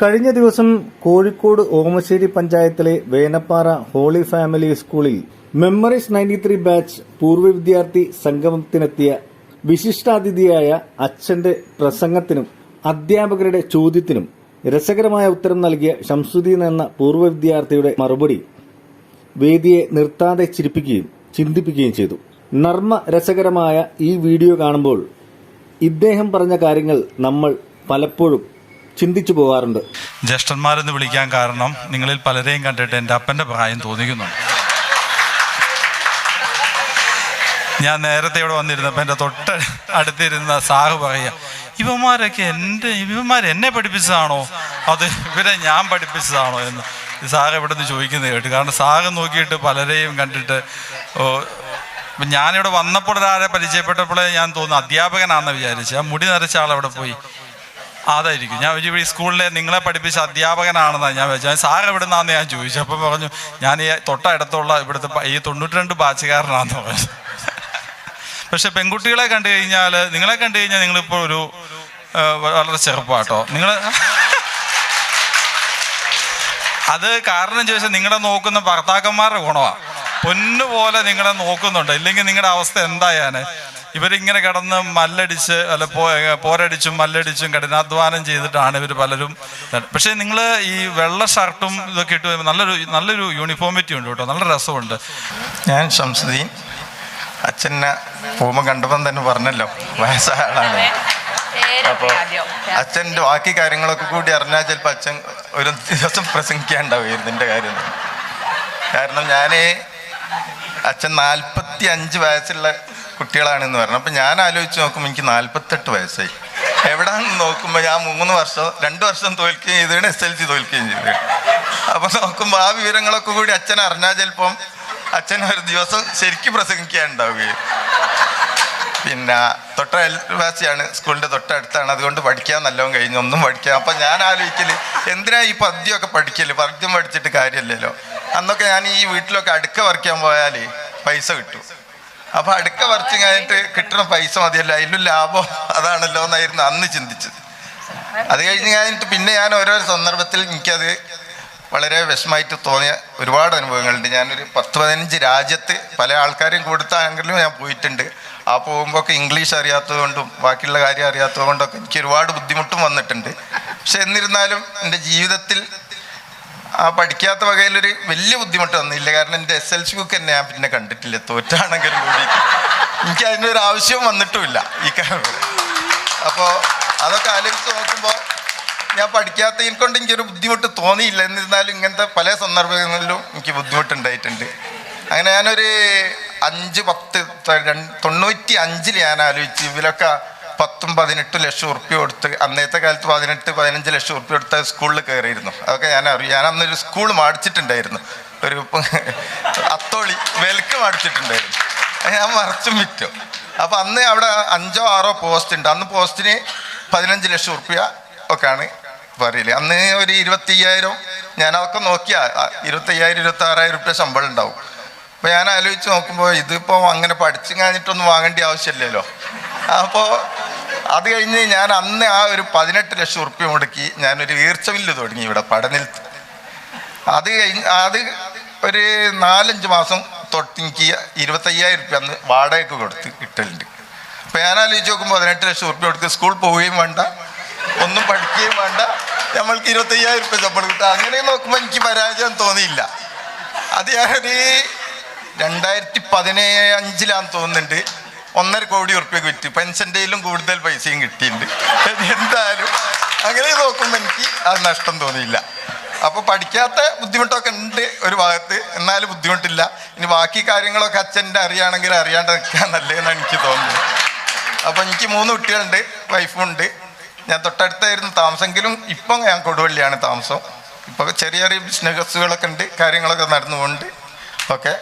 കഴിഞ്ഞ ദിവസം കോഴിക്കോട് ഓമശ്ശേരി പഞ്ചായത്തിലെ വേനപ്പാറ ഹോളി ഫാമിലി സ്കൂളിൽ മെമ്മറീസ് നയന്റി ത്രീ ബാച്ച് പൂർവ വിദ്യാർത്ഥി സംഗമത്തിനെത്തിയ വിശിഷ്ടാതിഥിയായ അച്ഛന്റെ പ്രസംഗത്തിനും അധ്യാപകരുടെ ചോദ്യത്തിനും രസകരമായ ഉത്തരം നൽകിയ ഷംസുദ്ദീൻ എന്ന പൂർവ വിദ്യാർത്ഥിയുടെ മറുപടി വേദിയെ നിർത്താതെ ചിരിപ്പിക്കുകയും ചിന്തിപ്പിക്കുകയും ചെയ്തു. നർമ്മ രസകരമായ ഈ വീഡിയോ കാണുമ്പോൾ ഇദ്ദേഹം പറഞ്ഞ കാര്യങ്ങൾ നമ്മൾ പലപ്പോഴും ചിന്തിച്ചു പോകാറുണ്ട്. ജ്യേഷ്ഠന്മാരെന്ന് വിളിക്കാൻ കാരണം നിങ്ങളിൽ പലരെയും കണ്ടിട്ട് എന്റെ അപ്പന്റെ പ്രായം തോന്നിക്കുന്നു ഞാൻ നേരത്തെ ഇവിടെ വന്നിരുന്നപ്പോൾ എന്റെ തൊട്ട് അടുത്തിരുന്ന സാഹ് പറയുക ഇവന്മാരൊക്കെ എന്റെ ഇവന്മാർ എന്നെ പഠിപ്പിച്ചതാണോ? അത് ഇവരെ ഞാൻ പഠിപ്പിച്ചതാണോ? എന്ന് സാഹ് ഇവിടെ നിന്ന് ചോദിക്കുന്നത് കേട്ടു. കാരണം സാഹ് നോക്കിയിട്ട് പലരെയും കണ്ടിട്ട് ഓ ഇപ്പം ഞാനിവിടെ വന്നപ്പോൾ ഒരാളെ പരിചയപ്പെട്ടപ്പോഴേ ഞാൻ തോന്നുന്നു അധ്യാപകനാണെന്ന് വിചാരിച്ചു. ആ മുടി നരച്ച അവിടെ പോയി. അതായിരിക്കും. ഞാൻ ഈ സ്കൂളിലെ നിങ്ങളെ പഠിപ്പിച്ച അധ്യാപകനാണെന്നാണ് ഞാൻ വെച്ചാൽ സാർ എവിടെ നിന്നാന്ന് ഞാൻ ചോദിച്ചു. അപ്പം പറഞ്ഞു ഞാൻ ഈ തൊട്ടടുത്തുള്ള ഇവിടുത്തെ ഈ തൊണ്ണൂറ്റി രണ്ട് ബാച്ചുകാരനാണെന്ന് പറഞ്ഞു. പക്ഷെ പെൺകുട്ടികളെ കണ്ടു കഴിഞ്ഞാൽ നിങ്ങളെ കണ്ടു കഴിഞ്ഞാൽ നിങ്ങളിപ്പോൾ ഒരു വളരെ ചെറുപ്പാട്ടോ. നിങ്ങൾ അത് കാരണം ചോദിച്ചാൽ നിങ്ങളെ നോക്കുന്ന ഭർത്താക്കന്മാരുടെ ഗുണമാണ് പൊന്നുപോലെ നിങ്ങളെ നോക്കുന്നുണ്ട്. ഇല്ലെങ്കിൽ നിങ്ങളുടെ അവസ്ഥ എന്തായാന് ഇവരിങ്ങനെ കടന്ന് മല്ലടിച്ച് അല്ല പോ പോരടിച്ചും മല്ലടിച്ചും കഠിനാധ്വാനം ചെയ്തിട്ടാണ് ഇവർ പലരും പക്ഷേ നിങ്ങൾ ഈ വെള്ള ഷർട്ടും ഇതൊക്കെ ഇട്ട് വരുമ്പോൾ നല്ലൊരു നല്ലൊരു യൂണിഫോമിറ്റി ഉണ്ട് കേട്ടോ. നല്ല രസമുണ്ട്. ഞാൻ ഷംസുദ്ദീൻ. അച്ഛനെ പോകുമ്പോൾ കണ്ടപ്പം തന്നെ പറഞ്ഞല്ലോ വയസ്സായ ആളാണ് അപ്പോൾ അച്ഛന്റെ ബാക്കി കാര്യങ്ങളൊക്കെ കൂടി അറിഞ്ഞാൽ ചിലപ്പോൾ അച്ഛൻ ഒരു ദിവസം പ്രസംഗിക്കാണ്ടാവുമായിരുന്നു എന്റെ കാര്യം. കാരണം ഞാൻ അച്ഛൻ നാൽപ്പത്തി അഞ്ച് വയസ്സുള്ള കുട്ടികളാണെന്ന് പറഞ്ഞു. അപ്പം ഞാൻ ആലോചിച്ച് നോക്കുമ്പോൾ എനിക്ക് നാൽപ്പത്തെട്ട് വയസ്സായി. എവിടാന്ന് നോക്കുമ്പോൾ ഞാൻ മൂന്ന് വർഷം രണ്ട് വർഷം തോൽക്കുകയും ചെയ്തതാണ് എസ് എൽ സി തോൽക്കുകയും ചെയ്തു അപ്പം നോക്കുമ്പോൾ ആ വിവരങ്ങളൊക്കെ കൂടി അച്ഛൻ അറിഞ്ഞാൽ ചിലപ്പം അച്ഛൻ ഒരു ദിവസം ശരിക്കും പ്രസംഗിക്കാനുണ്ടാവുകയും പിന്നെ തൊട്ട അയൽവാസിയാണ് സ്കൂളിന്റെ തൊട്ടടുത്താണ്. അതുകൊണ്ട് പഠിക്കാൻ നല്ലോണം കഴിഞ്ഞു. ഒന്നും പഠിക്കാം അപ്പം ഞാൻ ആലോചിക്കൽ എന്തിനാ ഈ പദ്യമൊക്കെ പഠിക്കൽ? പദ്യം പഠിച്ചിട്ട് കാര്യമില്ലല്ലോ. അന്നൊക്കെ ഞാൻ ഈ വീട്ടിലൊക്കെ അടുക്ക പറിക്കാൻ പോയാൽ പൈസ കിട്ടും. അപ്പൊ അടുക്ക വർച്ചിങ് ആയിട്ട് കിട്ടുന്ന പൈസ മതിയല്ലോ അതിലും ലാഭം അതാണല്ലോ എന്നായിരുന്നു അന്ന് ചിന്തിച്ചത്. അത് കഴിഞ്ഞ് കഴിഞ്ഞിട്ട് പിന്നെ ഞാൻ ഓരോ സന്ദർഭത്തിൽ എനിക്കത് വളരെ വിഷമമായിട്ട് തോന്നിയ ഒരുപാട് അനുഭവങ്ങളുണ്ട്. ഞാനൊരു പത്ത് പതിനഞ്ച് രാജ്യത്ത് പല ആൾക്കാരെയും കൊടുത്താണെങ്കിലും ഞാൻ പോയിട്ടുണ്ട്. ആ പോകുമ്പോൾ ഒക്കെ ഇംഗ്ലീഷ് അറിയാത്തതുകൊണ്ടും ബാക്കിയുള്ള കാര്യം അറിയാത്തതുകൊണ്ടൊക്കെ എനിക്ക് ഒരുപാട് ബുദ്ധിമുട്ടും വന്നിട്ടുണ്ട്. പക്ഷെ എന്നിരുന്നാലും എന്റെ ജീവിതത്തിൽ ആ പഠിക്കാത്ത വകയിലൊരു വലിയ ബുദ്ധിമുട്ട് വന്നില്ല. കാരണം എന്റെ എസ് എൽ സി ബുക്ക് തന്നെ ഞാൻ പിന്നെ കണ്ടിട്ടില്ല. തോറ്റാണെങ്കിലും കൂടി എനിക്ക് അതിന്റെ ഒരു ആവശ്യവും വന്നിട്ടുമില്ല ഈ കാര്യം അപ്പോൾ അതൊക്കെ ആലോചിച്ച് നോക്കുമ്പോൾ ഞാൻ പഠിക്കാത്തതിനെ കൊണ്ട് എനിക്കൊരു ബുദ്ധിമുട്ട് തോന്നിയില്ല. എന്നിരുന്നാലും ഇങ്ങനത്തെ പല സന്ദർഭങ്ങളിലും എനിക്ക് ബുദ്ധിമുട്ടുണ്ടായിട്ടുണ്ട്. അങ്ങനെ ഞാനൊരു അഞ്ച് പത്ത് തൊണ്ണൂറ്റി അഞ്ചിൽ ഞാൻ ആലോചിച്ച് ഇവരൊക്കെ പത്തും പതിനെട്ട് ലക്ഷം ഉറുപ്പ്യ കൊടുത്ത് അന്നത്തെ കാലത്ത് പതിനെട്ട് പതിനഞ്ച് ലക്ഷം ഉറുപ്പ്യ കൊടുത്ത് സ്കൂളിൽ കയറിയിരുന്നു. അതൊക്കെ ഞാൻ അറിയും. ഞാൻ അന്നൊരു സ്കൂൾ മാടിച്ചിട്ടുണ്ടായിരുന്നു. ഒരു അത്തോളി വിലക്ക് മാടിച്ചിട്ടുണ്ടായിരുന്നു. അത് ഞാൻ മറച്ചും വിറ്റു. അപ്പം അന്ന് അവിടെ അഞ്ചോ ആറോ പോസ്റ്റ് ഉണ്ട്. അന്ന് പോസ്റ്റിന് പതിനഞ്ച് ലക്ഷം ഉറുപ്പ്യ ഒക്കെയാണ് പറയൽ അന്ന് ഒരു ഇരുപത്തയ്യായിരം ഞാൻ അതൊക്കെ നോക്കിയാ ഇരുപത്തയ്യായിരം ഇരുപത്തി ആറായിരം ഉറുപ്പ്യ ശമ്പളം ഉണ്ടാവും. അപ്പോൾ ഞാൻ ആലോചിച്ച് നോക്കുമ്പോൾ ഇതിപ്പോൾ അങ്ങനെ പഠിച്ചു കഴിഞ്ഞിട്ടൊന്നും വാങ്ങേണ്ട ആവശ്യമില്ലല്ലോ. അപ്പോൾ അത് കഴിഞ്ഞ് ഞാൻ അന്ന് ആ ഒരു പതിനെട്ട് ലക്ഷം ഉറുപ്പ്യ മുടക്കി ഞാനൊരു വീർച്ച വില്ല് തുടങ്ങി ഇവിടെ പഠനത്തിൽ. അത് കഴിഞ്ഞ് അത് ഒരു നാലഞ്ച് മാസം തൊട്ട് എനിക്ക് ഇരുപത്തയ്യായിരം റുപ്യ അന്ന് വാടകയ്ക്ക് കൊടുത്ത് കിട്ടലുണ്ട് അപ്പം ഞാൻ ആലോചിച്ച് നോക്കുമ്പോൾ പതിനെട്ട് ലക്ഷം ഉറുപ്പ്യ കൊടുത്ത് സ്കൂൾ പോവുകയും വേണ്ട ഒന്നും പഠിക്കുകയും വേണ്ട നമ്മൾക്ക് ഇരുപത്തയ്യായിരം റുപ്യ ശമ്പളം കിട്ടുക അങ്ങനെ നോക്കുമ്പോൾ എനിക്ക് പരാജയം തോന്നിയില്ല. അത് ഞാനൊരു രണ്ടായിരത്തി പതിനഞ്ചിലാന്ന് തോന്നുന്നുണ്ട്. ഒന്നര കോടി ഉറുപ്പ്യക്ക് വിറ്റ്. പെൻഷന്റെയിലും കൂടുതൽ പൈസയും കിട്ടിയിട്ടുണ്ട്. എന്തായാലും അങ്ങനെ നോക്കുമ്പോൾ എനിക്ക് അത് നഷ്ടം തോന്നിയില്ല. അപ്പോൾ പഠിക്കാത്ത ബുദ്ധിമുട്ടൊക്കെ ഉണ്ട് ഒരു ഭാഗത്ത്. എന്നാലും ബുദ്ധിമുട്ടില്ല. ഇനി ബാക്കി കാര്യങ്ങളൊക്കെ അച്ഛന്റെ അറിയാണെങ്കിൽ അറിയാണ്ട് നിൽക്കാൻ നല്ലതെന്നാണ് എനിക്ക് തോന്നുന്നത്. അപ്പോൾ എനിക്ക് മൂന്ന് കുട്ടികളുണ്ട് വൈഫും ഉണ്ട്. ഞാൻ തൊട്ടടുത്തായിരുന്നു താമസമെങ്കിലും ഇപ്പം ഞാൻ കൊടുവള്ളിയാണ് താമസം. ഇപ്പോൾ ചെറിയ ചെറിയ ബിസിനസ്സുകളൊക്കെ ഉണ്ട് കാര്യങ്ങളൊക്കെ നടന്നുകൊണ്ട്. ഓക്കെ.